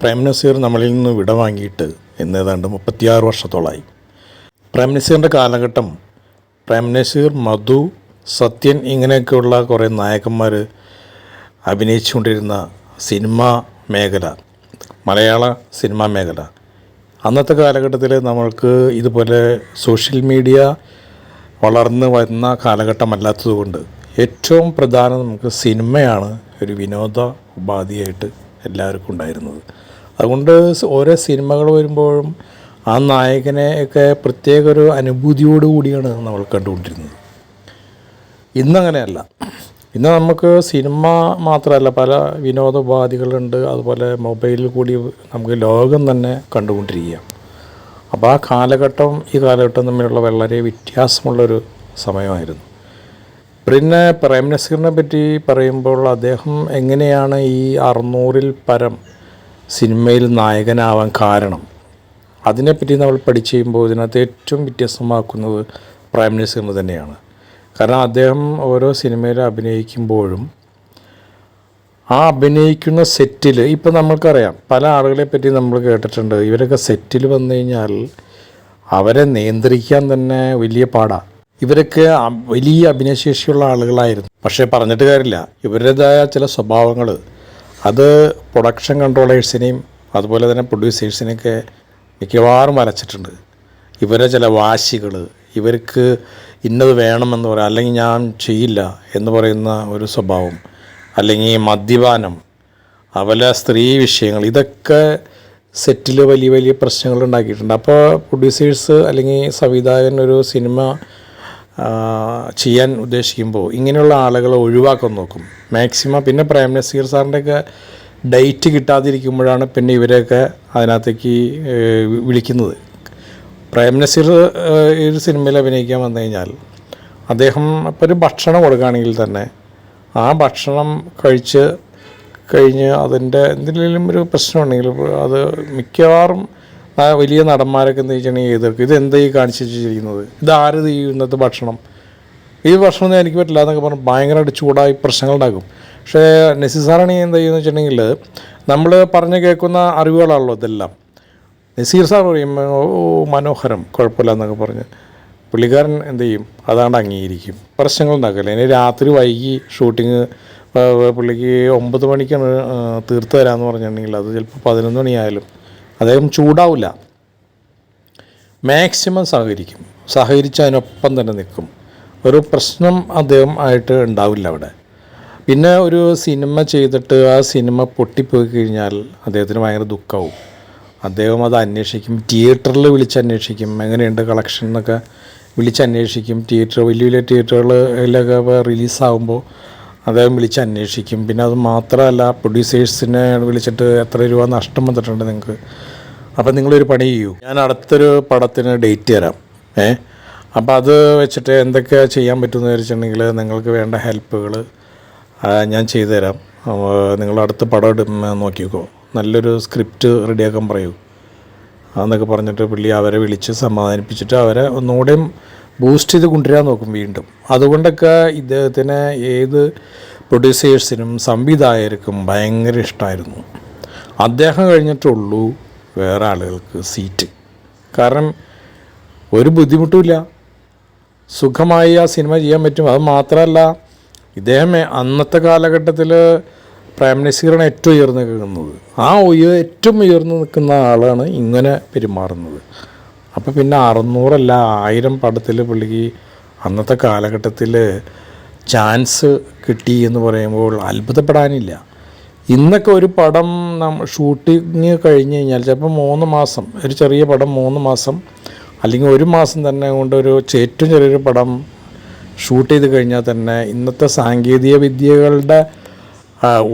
പ്രേം നസീർ നമ്മളിൽ നിന്ന് വിട വാങ്ങിയിട്ട് ഇന്ന് ഏതാണ്ട് മുപ്പത്തിയാറ് വർഷത്തോളമായി പ്രേം നസീറിന്റെ കാലഘട്ടം പ്രേം നസീർ മധു സത്യൻ ഇങ്ങനെയൊക്കെയുള്ള കുറേ നായകന്മാർ അഭിനയിച്ചുകൊണ്ടിരുന്ന സിനിമ മേഖല മലയാള സിനിമാ മേഖല. അന്നത്തെ കാലഘട്ടത്തിൽ നമ്മൾക്ക് ഇതുപോലെ സോഷ്യൽ മീഡിയ വളർന്ന് വരുന്ന കാലഘട്ടമല്ലാത്തതുകൊണ്ട് ഏറ്റവും പ്രധാനം നമുക്ക് സിനിമയാണ് ഒരു വിനോദ ഉപാധിയായിട്ട് എല്ലാവർക്കും ഉണ്ടായിരുന്നത്. അതുകൊണ്ട് ഓരോ സിനിമകൾ വരുമ്പോഴും ആ നായകനെ ഒക്കെ പ്രത്യേക ഒരു അനുഭൂതിയോടു കൂടിയാണ് നമ്മൾ കണ്ടുകൊണ്ടിരുന്നത്. ഇന്നങ്ങനെയല്ല. ഇന്ന് നമുക്ക് സിനിമ മാത്രമല്ല പല വിനോദ ഉപാധികളുണ്ട് അതുപോലെ മൊബൈലിൽ കൂടി നമുക്ക് ലോകം തന്നെ കണ്ടുകൊണ്ടിരിക്കുക. അപ്പോൾ ആ കാലഘട്ടം ഈ കാലഘട്ടം തമ്മിലുള്ള വളരെ വ്യത്യാസമുള്ളൊരു സമയമായിരുന്നു. പിന്നെ പ്രേം നസീറിനെ പറ്റി പറയുമ്പോൾ അദ്ദേഹം എങ്ങനെയാണ് ഈ അറുന്നൂറിൽ പരം സിനിമയിൽ നായകനാവാൻ കാരണം. അതിനെപ്പറ്റി നമ്മൾ പഠിച്ചു കഴിയുമ്പോൾ ഇതിനകത്ത് ഏറ്റവും വ്യത്യസ്തമാക്കുന്നത് പ്രൈം മിനിസ്റ്റർ തന്നെയാണ്. കാരണം അദ്ദേഹം ഓരോ സിനിമയിൽ അഭിനയിക്കുമ്പോഴും ആ അഭിനയിക്കുന്ന സെറ്റിൽ ഇപ്പം നമ്മൾക്കറിയാം പല ആളുകളെ പറ്റി നമ്മൾ കേട്ടിട്ടുണ്ട്. ഇവരൊക്കെ സെറ്റിൽ വന്നു കഴിഞ്ഞാൽ അവരെ നിയന്ത്രിക്കാൻ തന്നെ വലിയ പാടാണ് ഇവരൊക്കെ വലിയ അഭിനയശേഷിയുള്ള ആളുകളായിരുന്നു. പക്ഷേ പറഞ്ഞിട്ട് കാര്യമില്ല ഇവരുടേതായ ചില സ്വഭാവങ്ങൾ അത് പ്രൊഡക്ഷൻ കൺട്രോളേഴ്സിനെയും അതുപോലെ തന്നെ പ്രൊഡ്യൂസേഴ്സിനെയൊക്കെ മിക്കവാറും വരച്ചിട്ടുണ്ട്. ഇവരെ ചില വാശികൾ ഇവർക്ക് ഇന്നത് വേണമെന്ന് പറയാം അല്ലെങ്കിൽ ഞാൻ ചെയ്യില്ല എന്ന് പറയുന്ന ഒരു സ്വഭാവം അല്ലെങ്കിൽ മദ്യപാനം അതുപോലെ സ്ത്രീ വിഷയങ്ങൾ ഇതൊക്കെ സെറ്റിൽ വലിയ വലിയ പ്രശ്നങ്ങൾ ഉണ്ടാക്കിയിട്ടുണ്ട്. അപ്പോൾ പ്രൊഡ്യൂസേഴ്സ് അല്ലെങ്കിൽ സംവിധായകൻ ഒരു സിനിമ ചെയ്യാൻ ഉദ്ദേശിക്കുമ്പോൾ ഇങ്ങനെയുള്ള ആളുകളെ ഒഴിവാക്കാൻ നോക്കും. മാക്സിമം പിന്നെ പ്രൈം നസീർ സാറിന്റെയൊക്കെ ഡേറ്റ് കിട്ടാതിരിക്കുമ്പോഴാണ് പിന്നെ ഇവരെയൊക്കെ അതിനകത്തേക്ക് വിളിക്കുന്നത്. പ്രൈം നസീർ ഈ ഒരു സിനിമയിൽ അഭിനയിക്കാൻ വന്നു കഴിഞ്ഞാൽ അദ്ദേഹം ഇപ്പോൾ ഒരു ഭക്ഷണം കൊടുക്കുകയാണെങ്കിൽ തന്നെ ആ ഭക്ഷണം കഴിച്ച് കഴിഞ്ഞ് അതിന്റെ എന്തെങ്കിലും ഒരു പ്രശ്നമുണ്ടെങ്കിൽ അത് മിക്കവാറും ആ വലിയ നടന്മാരൊക്കെ എന്ന് വെച്ചിട്ടുണ്ടെങ്കിൽ എതിർക്കും ഇത് എന്താ ഈ കാണിച്ചു വെച്ചിരിക്കുന്നത്? ഇത് ആരത് ഈ ഇന്നത്തെ ഭക്ഷണം? ഈ ഭക്ഷണം എനിക്ക് പറ്റില്ല എന്നൊക്കെ പറഞ്ഞ് ഭയങ്കരമായിട്ട് ചൂടായി പ്രശ്നങ്ങളുണ്ടാക്കും പക്ഷേ നസീസാറാണെങ്കിൽ എന്താ ചെയ്യുന്നത് വെച്ചിട്ടുണ്ടെങ്കിൽ നമ്മൾ പറഞ്ഞു കേൾക്കുന്ന അറിവുകളാണല്ലോ ഇതെല്ലാം. നസീർ സാർ പറയും ഓ മനോഹരം കുഴപ്പമില്ല എന്നൊക്കെ പറഞ്ഞ് പുള്ളിക്കാരൻ എന്ത് ചെയ്യും? അതാണ്ട് അംഗീകരിക്കും. പ്രശ്നങ്ങൾ ഉണ്ടാക്കില്ല? ഇനി രാത്രി വൈകി ഷൂട്ടിങ് പുള്ളിക്ക് ഒമ്പത് മണിക്കാണ് തീർത്ത് തരാമെന്ന് പറഞ്ഞിട്ടുണ്ടെങ്കിൽ അത് ചിലപ്പോൾ പതിനൊന്ന് മണിയായാലും അദ്ദേഹം ചൂടാവില്ല. മാക്സിമം സഹകരിക്കും. സഹകരിച്ച് അതിനൊപ്പം തന്നെ നിൽക്കും. ഒരു പ്രശ്നം അദ്ദേഹം ആയിട്ട് ഉണ്ടാവില്ല അവിടെ. പിന്നെ ഒരു സിനിമ ചെയ്തിട്ട് ആ സിനിമ പൊട്ടിപ്പോയി കഴിഞ്ഞാൽ അദ്ദേഹത്തിന് ഭയങ്കര ദുഃഖമാവും അദ്ദേഹം അത് അന്വേഷിക്കും. തിയേറ്ററിൽ വിളിച്ച് അന്വേഷിക്കും എങ്ങനെയുണ്ട് കളക്ഷൻ എന്നൊക്കെ വിളിച്ച് അന്വേഷിക്കും തിയേറ്റർ വലിയ വലിയ തിയേറ്ററുകളിലൊക്കെ റിലീസാകുമ്പോൾ അദ്ദേഹം വിളിച്ച് അന്വേഷിക്കും. പിന്നെ അത് മാത്രമല്ല പ്രൊഡ്യൂസേഴ്സിനെ വിളിച്ചിട്ട് എത്ര രൂപ നഷ്ടം വന്നിട്ടുണ്ട് നിങ്ങൾക്ക്. അപ്പം നിങ്ങളൊരു പണി ചെയ്യൂ. ഞാൻ അടുത്തൊരു പടത്തിന് ഡേറ്റ് തരാം. ഏ? അപ്പം അത് വെച്ചിട്ട് എന്തൊക്കെ ചെയ്യാൻ പറ്റുമെന്ന് വിചാരിച്ചിട്ടുണ്ടെങ്കിൽ നിങ്ങൾക്ക് വേണ്ട ഹെൽപ്പുകൾ ഞാൻ ചെയ്തു തരാം. നിങ്ങൾ അടുത്ത പടം ഇടും നോക്കിക്കോ. നല്ലൊരു സ്ക്രിപ്റ്റ് റെഡിയാക്കാൻ പറയൂ. എന്നൊക്കെ പറഞ്ഞിട്ട് പുള്ളി അവരെ വിളിച്ച് സമാധാനിപ്പിച്ചിട്ട് അവരെ ഒന്നുകൂടെയും ബൂസ്റ്റ് ചെയ്ത് കൊണ്ടുവരാൻ നോക്കും വീണ്ടും. അതുകൊണ്ടൊക്കെ ഇദ്ദേഹത്തിന് ഏത് പ്രൊഡ്യൂസേഴ്സിനും സംവിധായകർക്കും ഭയങ്കര ഇഷ്ടമായിരുന്നു അദ്ദേഹം കഴിഞ്ഞിട്ടുള്ളൂ വേറെ ആളുകൾക്ക് സീറ്റ് കാരണം ഒരു ബുദ്ധിമുട്ടുമില്ല സുഖമായി ആ സിനിമ ചെയ്യാൻ പറ്റും. അത് മാത്രമല്ല ഇദ്ദേഹം അന്നത്തെ കാലഘട്ടത്തിൽ പ്രൈം നസീറാണ് ഏറ്റവും ഉയർന്നു നിൽക്കുന്നത്. ആ ഏറ്റവും ഉയർന്നു നിൽക്കുന്ന ആളാണ് ഇങ്ങനെ പെരുമാറുന്നത്. അപ്പോൾ പിന്നെ അറുന്നൂറല്ല ആയിരം പടത്തിൽ പുള്ളിക്ക് അന്നത്തെ കാലഘട്ടത്തിൽ ചാൻസ് കിട്ടി എന്ന് പറയുമ്പോൾ അത്ഭുതപ്പെടാനില്ല. ഇന്നൊക്കെ ഒരു പടം നമ്മ ഷൂട്ടിങ് കഴിഞ്ഞ് കഴിഞ്ഞാൽ ചിലപ്പോൾ മൂന്ന് മാസം ഒരു ചെറിയ പടം മൂന്ന് മാസം അല്ലെങ്കിൽ ഒരു മാസം തന്നെ കൊണ്ട് ഒരു ഏറ്റവും ചെറിയൊരു പടം ഷൂട്ട് ചെയ്ത് കഴിഞ്ഞാൽ തന്നെ ഇന്നത്തെ സാങ്കേതിക വിദ്യകളുടെ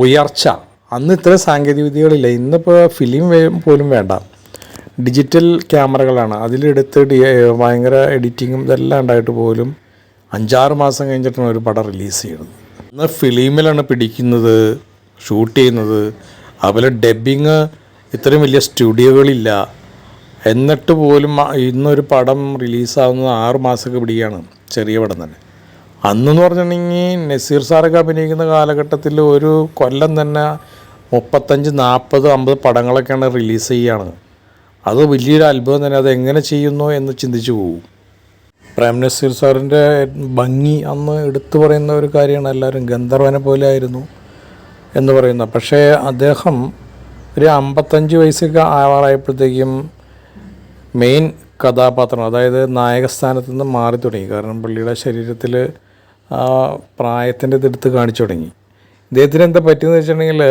ഉയർച്ച. അന്ന് ഇത്ര സാങ്കേതിക വിദ്യകളില്ല. ഇന്നിപ്പോൾ ഫിലിം പോലും വേണ്ട. ഡിജിറ്റൽ ക്യാമറകളാണ്. അതിലെടുത്ത് ഡി ഭയങ്കര എഡിറ്റിങ്ങും ഇതെല്ലാം ഉണ്ടായിട്ട് പോലും അഞ്ചാറ് മാസം കഴിഞ്ഞിട്ടാണ് ഒരു പടം റിലീസ് ചെയ്യുന്നത്. ഇന്ന് ഫിലിമിലാണ് പിടിക്കുന്നത് ഷൂട്ട് ചെയ്യുന്നത്. അതുപോലെ ഡബിങ് ഇത്രയും വലിയ സ്റ്റുഡിയോകളില്ല. എന്നിട്ട് പോലും ഇന്നൊരു പടം റിലീസാവുന്നത് ആറ് മാസമൊക്കെ പിടിക്കുകയാണ് ചെറിയ പടം തന്നെ. അന്നെന്ന് പറഞ്ഞിട്ടുണ്ടെങ്കിൽ നസീർ സാറൊക്കെ അഭിനയിക്കുന്ന കാലഘട്ടത്തിൽ ഒരു കൊല്ലം തന്നെ മുപ്പത്തഞ്ച് നാൽപ്പത് അമ്പത് പടങ്ങളൊക്കെയാണ് റിലീസ് ചെയ്യുകയാണ്. അത് വലിയൊരു അത്ഭുതം തന്നെ. അത് എങ്ങനെ ചെയ്യുന്നു എന്ന് ചിന്തിച്ചു പോകും പ്രേം നസീർ സാറിന്റെ ഭംഗി അന്ന് എടുത്തു പറയുന്ന ഒരു കാര്യമാണ്. എല്ലാവരും ഗന്ധർവനെ പോലെ ആയിരുന്നു എന്ന് പറയുന്നത്. പക്ഷേ അദ്ദേഹം ഒരു അമ്പത്തഞ്ച് വയസ്സൊക്കെ ആവാറായപ്പോഴത്തേക്കും മെയിൻ കഥാപാത്രം അതായത് നായകസ്ഥാനത്ത് നിന്ന് മാറി തുടങ്ങി. കാരണം പുള്ളിയുടെ ശരീരത്തിൽ ആ പ്രായത്തിന്റെ ഇതെടുത്ത് കാണിച്ചു തുടങ്ങി. ഇദ്ദേഹത്തിന് എന്താ പറ്റിയെന്ന് വെച്ചിട്ടുണ്ടെങ്കിൽ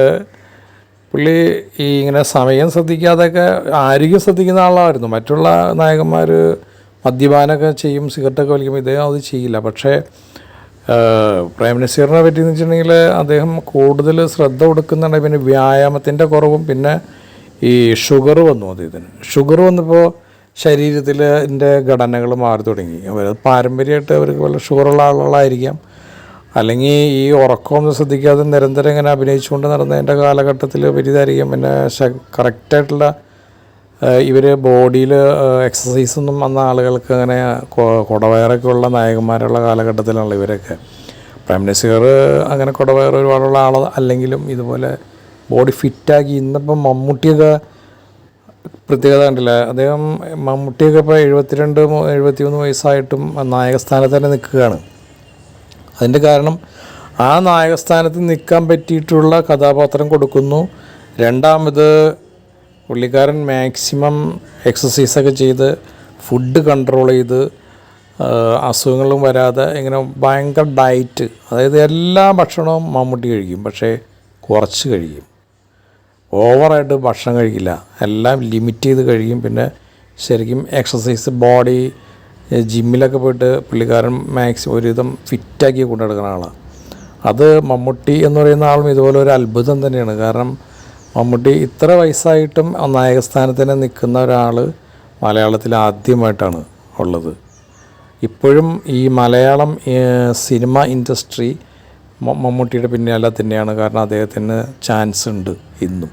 പുള്ളി ഈ ഇങ്ങനെ സമയം ശ്രദ്ധിക്കാതെയൊക്കെ ആരോഗ്യം ശ്രദ്ധിക്കുന്ന ആളായിരുന്നു. മറ്റുള്ള നായകന്മാർ മദ്യപാനമൊക്കെ ചെയ്യും സിഗരറ്റൊക്കെ വലിക്കും ഇദ്ദേഹം അത് ചെയ്യില്ല. പക്ഷേ പ്രേം നസീറിനെ പറ്റിയെന്ന് വെച്ചിട്ടുണ്ടെങ്കിൽ അദ്ദേഹം കൂടുതൽ ശ്രദ്ധ കൊടുക്കുന്നുണ്ട്. പിന്നെ വ്യായാമത്തിന്റെ കുറവും പിന്നെ ഈ ഷുഗർ വന്നു അദ്ദേഹത്തിന്. ഷുഗർ വന്നപ്പോൾ ശരീരത്തിൽ എന്റെ ഘടനകൾ മാറി തുടങ്ങി. അവർ പാരമ്പര്യമായിട്ട് അവർക്ക് വല്ല ഷുഗറുള്ള ആളുകളായിരിക്കാം. അല്ലെങ്കിൽ ഈ ഉറക്കമൊന്നും ശ്രദ്ധിക്കാതെ നിരന്തരം ഇങ്ങനെ അഭിനയിച്ചുകൊണ്ട് നടന്നതിന്റെ കാലഘട്ടത്തിൽ വലുതായിരിക്കും പിന്നെ കറക്റ്റായിട്ടുള്ള ഇവർ ബോഡിയിൽ എക്സസൈസ് ഒന്നും വന്ന ആളുകൾക്ക് അങ്ങനെ കുടവയറൊക്കെ ഉള്ള നായകന്മാരുള്ള കാലഘട്ടത്തിലാണ് ഇവരൊക്കെ. പ്രൈം മിനിസ്റ്റർ അങ്ങനെ കുടവയർ ഒരുപാടുള്ള ആൾ അല്ലെങ്കിലും ഇതുപോലെ ബോഡി ഫിറ്റാക്കി ഇന്നിപ്പം മമ്മൂട്ടിയൊക്കെ പ്രത്യേകത കണ്ടില്ല? അദ്ദേഹം മമ്മൂട്ടിയൊക്കെ ഇപ്പോൾ എഴുപത്തിരണ്ട് എഴുപത്തി എഴുപത്തിമൂന്ന് വയസ്സായിട്ടും നായകസ്ഥാനത്ത് തന്നെ നിൽക്കുകയാണ്. അതിന്റെ കാരണം ആ നായകസ്ഥാനത്ത് നിൽക്കാൻ പറ്റിയിട്ടുള്ള കഥാപാത്രം കൊടുക്കുന്നു. രണ്ടാമത് പുള്ളിക്കാരൻ മാക്സിമം എക്സസൈസൊക്കെ ചെയ്ത് ഫുഡ് കൺട്രോൾ ചെയ്ത് അസുഖങ്ങളും വരാതെ ഇങ്ങനെ ഭയങ്കര ഡയറ്റ് അതായത് എല്ലാ ഭക്ഷണവും മമ്മൂട്ടി കഴിക്കും പക്ഷേ കുറച്ച് കഴിക്കും. ഓവറായിട്ട് ഭക്ഷണം കഴിക്കില്ല. എല്ലാം ലിമിറ്റ് ചെയ്ത് കഴിക്കും പിന്നെ ശരിക്കും എക്സസൈസ് ബോഡി ജിമ്മിലൊക്കെ പോയിട്ട് പുള്ളിക്കാരൻ മാക്സ് ഒരുവിധം ഫിറ്റാക്കി കൊണ്ടു നടക്കുന്ന ആളാണ് അത് മമ്മൂട്ടി എന്ന് പറയുന്ന ആളും ഇതുപോലെ ഒരു അത്ഭുതം തന്നെയാണ്. കാരണം മമ്മൂട്ടി ഇത്ര വയസ്സായിട്ടും നായകസ്ഥാനത്തിന് നായകസ്ഥാനത്ത് നിൽക്കുന്ന ഒരാൾ മലയാളത്തിൽ ആദ്യമായിട്ടാണ് ഉള്ളത്. ഇപ്പോഴും ഈ മലയാളം സിനിമ ഇൻഡസ്ട്രി മമ്മൂട്ടിയുടെ പിന്നാലെ തന്നെയാണ്. കാരണം അദ്ദേഹത്തിന് ചാൻസ് ഉണ്ട് ഇന്നും.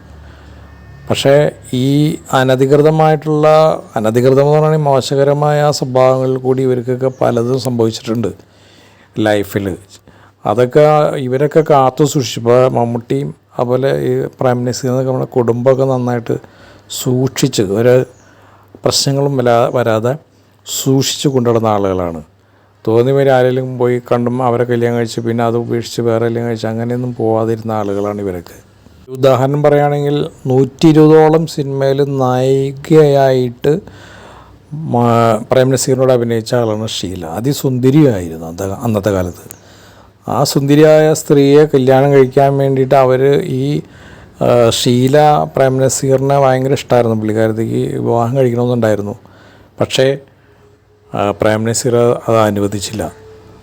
പക്ഷേ ഈ അനധികൃതമായിട്ടുള്ള അനധികൃതം എന്ന് പറയുകയാണെങ്കിൽ മോശകരമായ സ്വഭാവങ്ങളിൽ കൂടി ഇവർക്കൊക്കെ പലതും സംഭവിച്ചിട്ടുണ്ട് ലൈഫിൽ അതൊക്കെ ഇവരൊക്കെ കാത്തു സൂക്ഷിച്ചു. ഇപ്പോൾ മമ്മൂട്ടിയും അതുപോലെ ഈ പ്രൈം മിനിസ്റ്റർ നമ്മുടെ കുടുംബമൊക്കെ നന്നായിട്ട് സൂക്ഷിച്ച് ഒരു പ്രശ്നങ്ങളും വരാ വരാതെ സൂക്ഷിച്ച് കൊണ്ടുവരുന്ന ആളുകളാണ്. തോന്നിയവർ ആരെങ്കിലും പോയി കണ്ടും അവരെ കല്യാണം കഴിച്ച് പിന്നെ അത് ഉപേക്ഷിച്ച് വേറെ കല്യാണം കഴിച്ച് അങ്ങനെയൊന്നും പോവാതിരുന്ന ആളുകളാണ് ഇവരൊക്കെ. ഉദാഹരണം പറയുകയാണെങ്കിൽ നൂറ്റി ഇരുപതോളം സിനിമയിൽ നായികയായിട്ട് പ്രേം നസീറിനോട് അഭിനയിച്ച ആളാണ് ഷീല. അതിസുന്ദരിയായിരുന്നു അന്ന അന്നത്തെ കാലത്ത്. ആ സുന്ദരിയായ സ്ത്രീയെ കല്യാണം കഴിക്കാൻ വേണ്ടിയിട്ട് അവർ ഈ ഷീല പ്രേം നസീറിനെ ഭയങ്കര ഇഷ്ടമായിരുന്നു പുള്ളിക്കാരത്തേക്ക് വിവാഹം കഴിക്കണമെന്നുണ്ടായിരുന്നു. പക്ഷേ പ്രേം നസീർ അത് അനുവദിച്ചില്ല.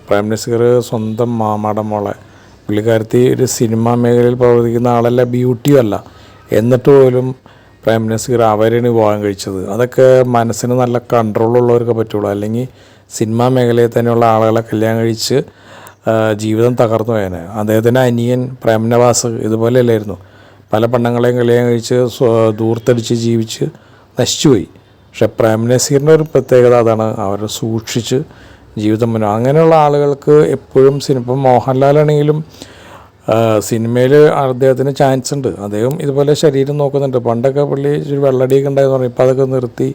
പ്രേം നസീർ സ്വന്തം മാമാടെ മോളെ പുള്ളിക്കാരത്തി ഒരു സിനിമാ മേഖലയിൽ പ്രവർത്തിക്കുന്ന ആളല്ല ബ്യൂട്ടിയും അല്ല. എന്നിട്ട് പോലും പ്രൈം മിനിസ്റ്റർ അവരാണ് വിവാഹം കഴിച്ചത്. അതൊക്കെ മനസ്സിന് നല്ല കൺട്രോളുള്ളവർക്ക് പറ്റുള്ളൂ. അല്ലെങ്കിൽ സിനിമാ മേഖലയിൽ തന്നെയുള്ള ആളുകളെ കല്യാണം കഴിച്ച് ജീവിതം തകർന്നു പോയേനെ. അദ്ദേഹത്തിന്റെ അനിയൻ പ്രേംനവാസ് ഇതുപോലെയല്ലായിരുന്നു പല പെണ്ണുങ്ങളെയും കല്യാണം കഴിച്ച് ദൂർത്തടിച്ച് ജീവിച്ച് നശിച്ചുപോയി. പക്ഷെ പ്രേം നസീറിന്റെ ഒരു പ്രത്യേകത അതാണ്. അവർ സൂക്ഷിച്ച് ജീവിതം മുന്നോ അങ്ങനെയുള്ള ആളുകൾക്ക് എപ്പോഴും സിനിമ ഇപ്പം മോഹൻലാലാണെങ്കിലും സിനിമയിൽ അദ്ദേഹത്തിന് ചാൻസ് ഉണ്ട്. അദ്ദേഹം ഇതുപോലെ ശരീരം നോക്കുന്നുണ്ട്. പണ്ടൊക്കെ പുള്ളി ഒരു വെള്ളടിയൊക്കെ ഉണ്ടായെന്ന് പറഞ്ഞു. ഇപ്പം അതൊക്കെ നിർത്തി.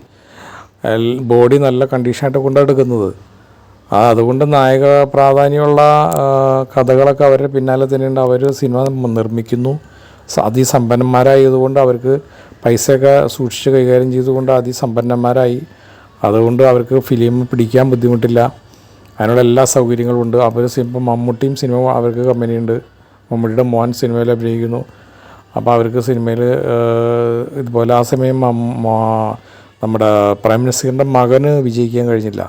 ബോഡി നല്ല കണ്ടീഷനായിട്ട് കൊണ്ടെടുക്കുന്നത് ആ അതുകൊണ്ട് നായക പ്രാധാന്യമുള്ള കഥകളൊക്കെ അവരുടെ പിന്നാലെ തന്നെയുണ്ട്. അവർ സിനിമ നിർമ്മിക്കുന്നു. അതിസമ്പന്നന്മാരായതുകൊണ്ട് അവർക്ക് പൈസയൊക്കെ സൂക്ഷിച്ച് കൈകാര്യം ചെയ്തുകൊണ്ട് അതിസമ്പന്നന്മാരായി. അതുകൊണ്ട് അവർക്ക് ഫിലിം പിടിക്കാൻ ബുദ്ധിമുട്ടില്ല. അതിനുള്ള എല്ലാ സൗകര്യങ്ങളും ഉണ്ട്. അവർ ഇപ്പം മമ്മൂട്ടിയും സിനിമ അവർക്ക് കമ്പനിയുണ്ട് മമ്മൂട്ടിയുടെ മോൻ സിനിമയിൽ അഭിനയിക്കുന്നു. അപ്പോൾ അവർക്ക് സിനിമയിൽ ഇതുപോലെ ആ സമയം നമ്മുടെ പ്രൈം മിനിസ്റ്ററിന്റെ മകന് വിജയിക്കാൻ കഴിഞ്ഞില്ല.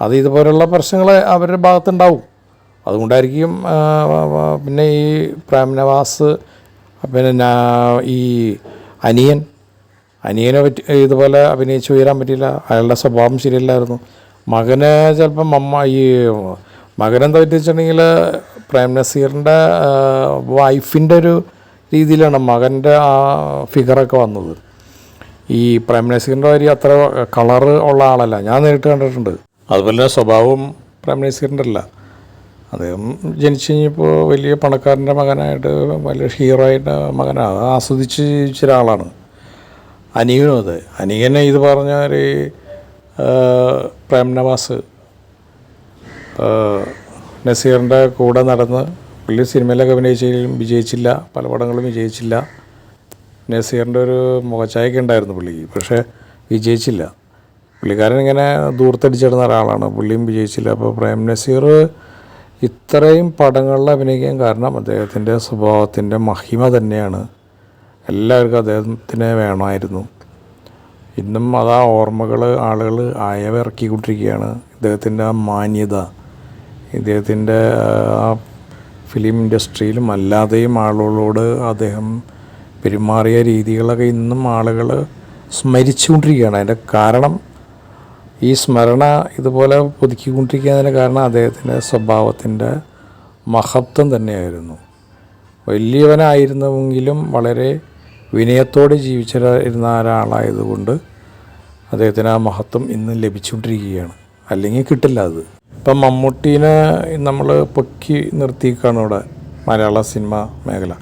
അത് ഇതുപോലുള്ള പ്രശ്നങ്ങൾ അവരുടെ ഭാഗത്തുണ്ടാവും. അതുകൊണ്ടായിരിക്കും പിന്നെ ഈ പ്രേം നവാസ് പിന്നെ ഈ അനിയൻ അനിയനെ പറ്റി ഇതുപോലെ അഭിനയിച്ച് ഉയരാൻ പറ്റിയില്ല. അയാളുടെ സ്വഭാവം ശരിയല്ലായിരുന്നു. മകന് ചിലപ്പം അമ്മ ഈ മകനെന്താ പറ്റിച്ചിട്ടുണ്ടെങ്കിൽ പ്രേം നസീറിന്റെ വൈഫിന്റെ ഒരു രീതിയിലാണ് മകന്റെ ആ ഫിഗറൊക്കെ വന്നത്. ഈ പ്രേം നസീറിന്റെ കാര്യം അത്ര കളറ് ഉള്ള ആളല്ല. ഞാൻ നേരിട്ട് കണ്ടിട്ടുണ്ട്. അതുപോലെ തന്നെ സ്വഭാവം പ്രേം നസീറിന്റെ അല്ല. അദ്ദേഹം ജനിച്ചു കഴിഞ്ഞപ്പോൾ വലിയ പണക്കാരന്റെ മകനായിട്ട് വലിയ ഹീറോ ആയിട്ട് മകനാണ് ആസ്വദിച്ച് ജീവിച്ച ഒരാളാണ്. അനിയനും അത്. അനിയനെ ഇത് പറഞ്ഞ ഒരു പ്രേം നവാസ്. നസീറിന്റെ കൂടെ നടന്ന് വലിയ സിനിമയിലൊക്കെ അഭിനയിച്ചെങ്കിലും വിജയിച്ചില്ല പല പടങ്ങളും വിജയിച്ചില്ല. നസീറിന്റെ ഒരു മുഖച്ചായൊക്കെ ഉണ്ടായിരുന്നു പുള്ളിക്ക് പക്ഷേ വിജയിച്ചില്ല. പുള്ളിക്കാരൻ ഇങ്ങനെ ദൂർത്തടിച്ചിടുന്ന ഒരാളാണ് പുള്ളിയും വിജയിച്ചില്ല. അപ്പോൾ പ്രേം നസീർ ഇത്രയും പടങ്ങളിൽ അഭിനയിക്കാൻ കാരണം അദ്ദേഹത്തിന്റെ സ്വഭാവത്തിന്റെ മഹിമ തന്നെയാണ്. എല്ലാവർക്കും അദ്ദേഹത്തിനെ വേണമായിരുന്നു. ഇന്നും അതാ ഓർമ്മകൾ ആളുകൾ അയവിറക്കിക്കൊണ്ടിരിക്കുകയാണ് ഇദ്ദേഹത്തിന്റെ ആ മാന്യത ഇദ്ദേഹത്തിന്റെ ആ ഫിലിം ഇൻഡസ്ട്രിയിലും അല്ലാതെയും ആളുകളോട് അദ്ദേഹം പെരുമാറിയ രീതികളൊക്കെ ഇന്നും ആളുകൾ സ്മരിച്ചുകൊണ്ടിരിക്കുകയാണ്. അതിന്റെ കാരണം ഈ സ്മരണ ഇതുപോലെ പുതുക്കിക്കൊണ്ടിരിക്കുന്നതിന് കാരണം അദ്ദേഹത്തിന്റെ സ്വഭാവത്തിന്റെ മഹത്വം തന്നെയായിരുന്നു. വലിയവനായിരുന്നുവെങ്കിലും വളരെ വിനയത്തോടെ ജീവിച്ചിരുന്ന ഒരാളായതുകൊണ്ട് അദ്ദേഹത്തിന് ആ മഹത്വം ഇന്ന് ലഭിച്ചുകൊണ്ടിരിക്കുകയാണ്. അല്ലെങ്കിൽ കിട്ടില്ല അത്. ഇപ്പം മമ്മൂട്ടീനെ നമ്മൾ പൊക്കി നിർത്തിക്കാണ് ഇവിടെ മലയാള സിനിമ മേഖല.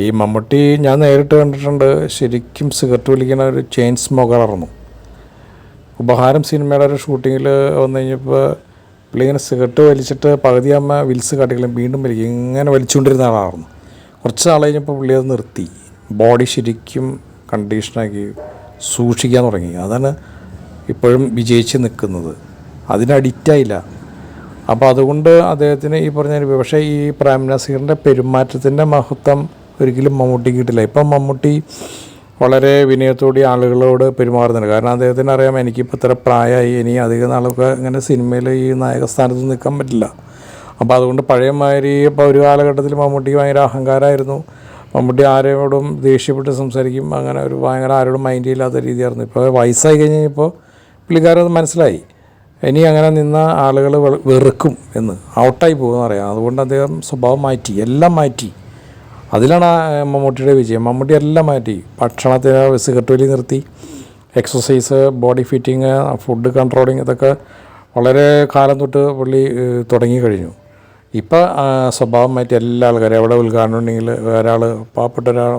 ഈ മമ്മൂട്ടി ഞാൻ നേരിട്ട് കണ്ടിട്ടുണ്ട്. ശരിക്കും സിഗരറ്റ് വലിക്കുന്ന ഒരു ചെയിൻ സ്മോക്കറായിരുന്നു ഉപഹാരം സിനിമയുടെ ഒരു ഷൂട്ടിങ്ങിൽ വന്നു കഴിഞ്ഞപ്പോൾ പുള്ളിങ്ങനെ സിഗരറ്റ് വലിച്ചിട്ട് പകുതി അമ്മ വിൽസ് കാട്ടിക്കളും വീണ്ടും വലിക്കും ഇങ്ങനെ വലിച്ചുകൊണ്ടിരുന്ന ആളായിരുന്നു. കുറച്ച് നാൾ കഴിഞ്ഞപ്പോൾ പുള്ളി അത് നിർത്തി. ബോഡി ശരിക്കും കണ്ടീഷനാക്കി സൂക്ഷിക്കാൻ തുടങ്ങി. അതാണ് ഇപ്പോഴും വിജയിച്ച് നിൽക്കുന്നത്. അതിന് അഡിക്റ്റായില്ല അപ്പോൾ അതുകൊണ്ട് അദ്ദേഹത്തിന് ഈ പറഞ്ഞ പക്ഷേ ഈ പ്രേം നസീറിന്റെ പെരുമാറ്റത്തിന്റെ മഹത്വം ഒരിക്കലും മമ്മൂട്ടി കിട്ടില്ല. ഇപ്പം മമ്മൂട്ടി വളരെ വിനയത്തോടെ ആളുകളോട് പെരുമാറുന്നുണ്ട്. കാരണം അദ്ദേഹത്തിന് അറിയാം എനിക്കിപ്പോൾ ഇത്ര പ്രായമായി ഇനി അധികം നാളൊക്കെ ഇങ്ങനെ സിനിമയിൽ ഈ നായക സ്ഥാനത്ത് നിൽക്കാൻ പറ്റില്ല. അപ്പോൾ അതുകൊണ്ട് പഴയ മാതിരി ഇപ്പോൾ ഒരു കാലഘട്ടത്തിൽ മമ്മൂട്ടിക്ക് ഭയങ്കര അഹങ്കാരമായിരുന്നു. മമ്മൂട്ടി ആരോടും ദേഷ്യപ്പെട്ട് സംസാരിക്കും. അങ്ങനെ ഒരു ഭയങ്കര ആരോടും മൈൻഡ് ഇല്ലാത്ത രീതിയായിരുന്നു. ഇപ്പോൾ വയസ്സായി കഴിഞ്ഞ് കഴിഞ്ഞപ്പോൾ പുള്ളിക്കാരത് മനസ്സിലായി. ഇനി അങ്ങനെ നിന്ന ആളുകൾ വെറുക്കും എന്ന്. ഔട്ടായി പോകുമെന്ന് അറിയാം അതുകൊണ്ട് അദ്ദേഹം സ്വഭാവം മാറ്റി എല്ലാം മാറ്റി. അതിലാണ് മമ്മൂട്ടിയുടെ വിജയം. മമ്മൂട്ടി എല്ലാം മാറ്റി. ഭക്ഷണത്തിന് സിഗരറ്റ് നിർത്തി. Exercise body fitting food controlling ഇതൊക്കെ വളരെ കാലം തൊട്ട് പുള്ളി തുടങ്ങി കഴിഞ്ഞു. ഇപ്പം സ്വഭാവം മാറ്റി എല്ലാ ആൾക്കാരും എവിടെ ഉദ്ഘാടനം ഉണ്ടെങ്കിൽ ഒരാൾ പാവപ്പെട്ട ഒരാൾ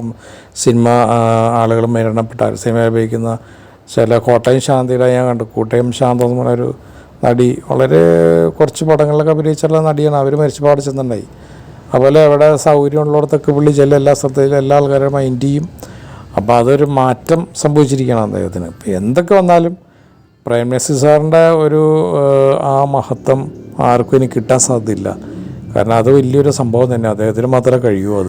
സിനിമ ആളുകൾ മരണപ്പെട്ട സിനിമ ഉപയോഗിക്കുന്ന ചില കോട്ടയം ശാന്തിയുടെ ഞാൻ കണ്ടു. കോട്ടയം ശാന്ത എന്ന് പറഞ്ഞൊരു നടി വളരെ കുറച്ച് പടങ്ങളിലൊക്കെ അഭിനയിച്ചുള്ള നടിയാണ്. അവർ മരിച്ചുപാട് ചെന്നുണ്ടായി അതുപോലെ എവിടെ സൗകര്യമുള്ളിടത്തൊക്കെ പുള്ളി ചെല്ല എല്ലാ സ്ഥലത്തിലും എല്ലാ ആൾക്കാരും മൈൻഡ് ചെയ്യും അപ്പോൾ അതൊരു മാറ്റം സംഭവിച്ചിരിക്കണം അദ്ദേഹത്തിന്. ഇപ്പം എന്തൊക്കെ വന്നാലും പ്രൈം സാറിന്റെ ഒരു ആ മഹത്വം ആർക്കും ഇനി കിട്ടാൻ സാധ്യതയില്ല. കാരണം അത് വലിയൊരു സംഭവം തന്നെ. അദ്ദേഹത്തിന് മാത്രമേ കഴിയൂ അത്.